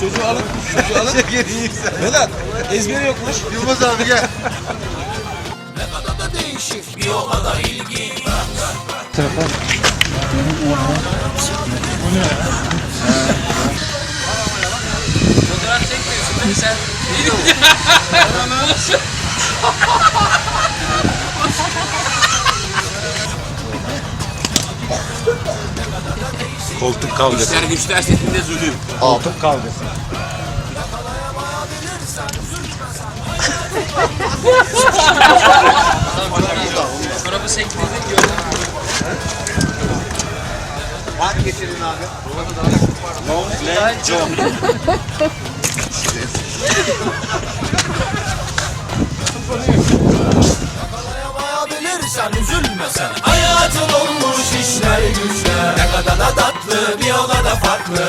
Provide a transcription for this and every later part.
Çocuğu alın, çocuğu alın. Vedat, ezberi yokmuş. Yılmaz abi gel. Koltuk kavgası. İşler güçler setinde zulüm. Koltuk kavgası. Çorabı sektirdi gördüm. Hangi getirin abi? Yakalayabilirsen üzülme sen Hayatın olmuş işler güçler Ne kadar da tatlı bir o kadar farklı.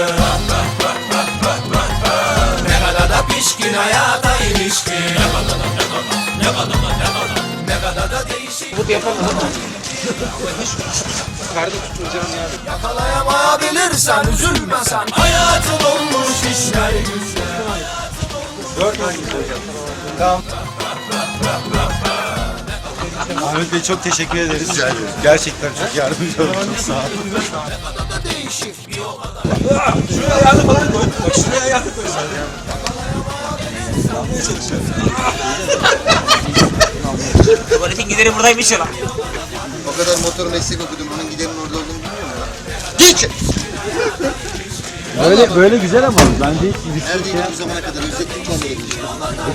Ne kadar da pişkin hayata ilişkin. Ne kadar da ne kadar ne kadar da ne kadar Ne kadar da değişik. Bu yapamaz ama. Tutacağım ya. Yakalayamayabilirsen üzülme sen Hayatın olmuş işler güçler Ahmet Bey çok teşekkür ederiz. Gerçekten çok yardımcı oldunuz. Çok sağ olun. Şuraya ayağını falan koy. Bak şuraya ayağını koy sen. Tuvaletin gideri buradaymış ya lan. O kadar motor meslek okudum. Onun giderin orada olduğunu bilmiyor musun? Geç! Böyle böyle güzel ama bence hiç Neredeydi bu zamana kadar? Özlettim kendimi.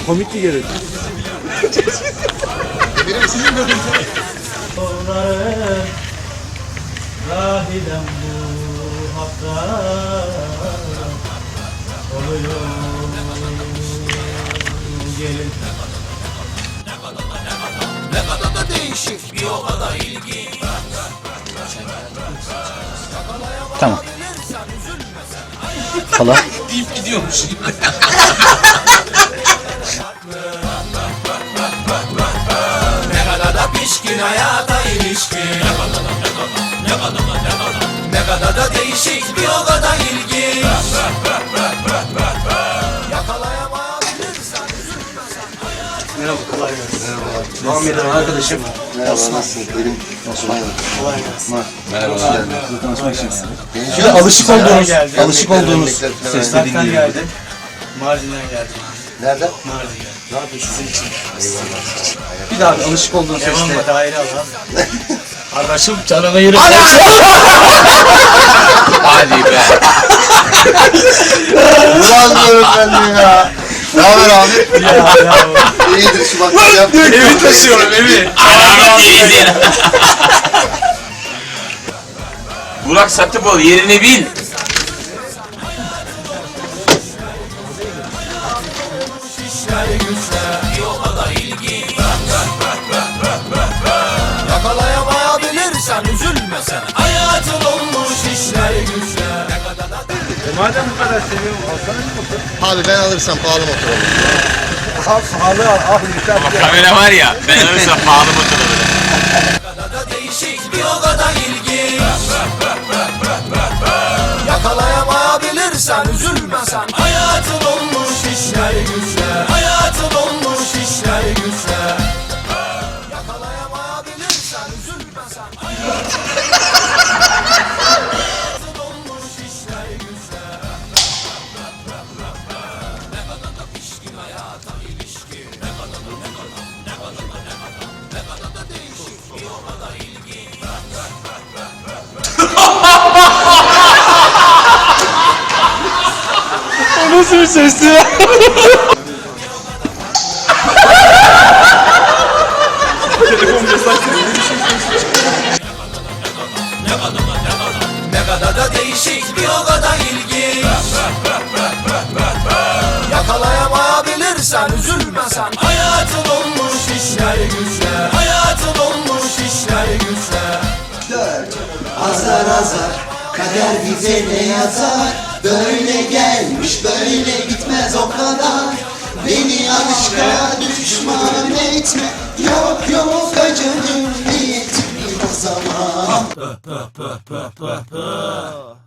bu komik bir Benim sizin gördüğünüz Rahidem bu hakka oluyor gelin Ne kadar da değişik bir o kadar ilginç Falan. Deyip gidiyormuş. kadar da değişik bir o kadar ilginç Yakalayamayabilirsen Muhammed'in arkadaşım. Merhaba nasılsın? Benim Osman. Merhaba. Tanışmak için. Şöyle alışık olduğunuz, geldi. alışık olduğunuz Uzaktan dinliyorum. geldim Mardin'den geldim Nereden? Mardin'den Ne yapıyorsun sizin için? Bir daha bir alışık olduğunuz Devam sesleri. mı daire alan Kardeşim canına yürü Hadi be. Ulan diyorum ben de ya. Ne haber abi? ya, ya. İyidir şu bak. Evi taşıyorum evi. Ananı değildin. Burak Satıbol yerini bil. işler güçler Madem bu kadar seviyorum alsana bir motor. Abi ben alırsam pahalı motor alırım. Al pahalı al. Al yeter. Ama kamera var ya ben alırsam pahalı motor alırım. kadar da değişik bir o kadar ilginç Yakalayamayabilirsen üzülme sen Hayatın olmuş işler güçler Hayatın olmuş işler güçler nasıl bir sesti ya? Ne kadar da değişik bir o kadar ilginç Yakalayamayabilirsen üzülme sen Hayatın olmuş işler güçler Hayatın olmuş işler güçler Azar azar. Kader bize ne yazar Böyle gelmiş böyle gitmez o kadar. Beni aşka düşman etme. Yok yok acının niyeti zaman